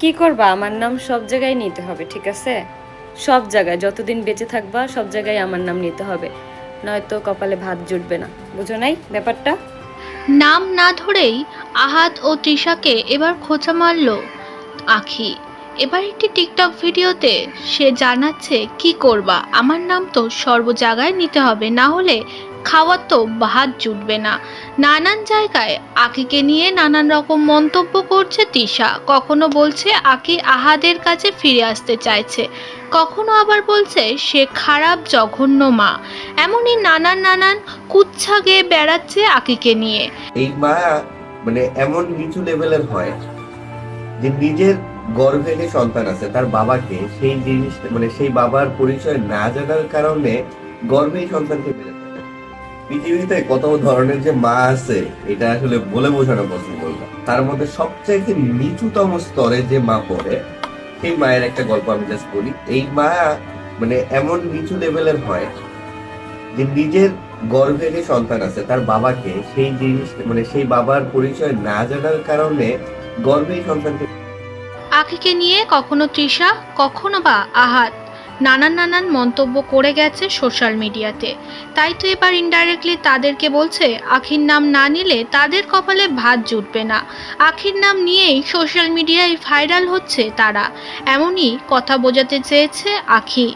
কি করবা? আমার নাম সব জায়গায় নিতে হবে, ঠিক আছে? সব জায়গায়, যতদিন বেঁচে থাকবা, সব জায়গায় আমার নাম নিতে হবে। নয়তো কপালে ভাত জুটবে না, বুঝো নাই ব্যাপারটা? নাম না ধরেই আহাত ও তৃষাকে এবার খোঁচা মারল আখি। এবার একটি টিকটক ভিডিওতে সে জানাচ্ছে, কি করবা? আমার নাম তো সর্ব জায়গায় নিতে হবে। না হলে খাওয়ার তো ভাত জুটবে না। নানান জায়গায় আকিকে নিয়ে নানান রকম মন্তব্য করছে তিশা। কখনো বলছে আকি আহাদের কাছে ফিরে আসতে চাইছে। কখনো আবার বলছে সে খারাপ, জঘন্য মা। এমনই নানান নানান কুচ্ছা গেয়ে বেড়াচ্ছে আকিকে নিয়ে। এই মায়া মানে এমন নিচু লেভেলের হয় যে নিজের গর্ভে যে সন্তান আছে, তার বাবাকে সেই জিনিস মানে সেই বাবার পরিচয় না জানার কারণে গর্ভেই সন্তানকে ফেলে পৃথিবীতে কত ধরনের যে মা আছে, এটা আসলে বলে বোঝানো পসিবল না। তার মধ্যে সবচাইতে নিচুতম স্তরে যে মা পড়ে, সেই মায়ের একটা গল্প আমি জাস্ট বলি। এই মা মানে এমন নিচু লেভেলের হয় যে নিজের গর্ভে যে সন্তান আছে, তার বাবাকে সেই জিনিস মানে সেই বাবার পরিচয় না জানার কারণে গর্ভেই সন্তানকে আখিকে নিয়ে কখনো তৃষা, কখনো বা আহাত নানান নানান মন্তব্য করে গেছে সোশ্যাল মিডিয়াতে। তাই তো এবার ইনডাইরেক্টলি তাদেরকে বলছে, আখির নাম না নিলে তাদের কপালে ভাত জুটবে না। আখির নাম নিয়েই সোশ্যাল মিডিয়ায় ভাইরাল হচ্ছে তারা। এমনই কথা বোঝাতে চেয়েছে আখি।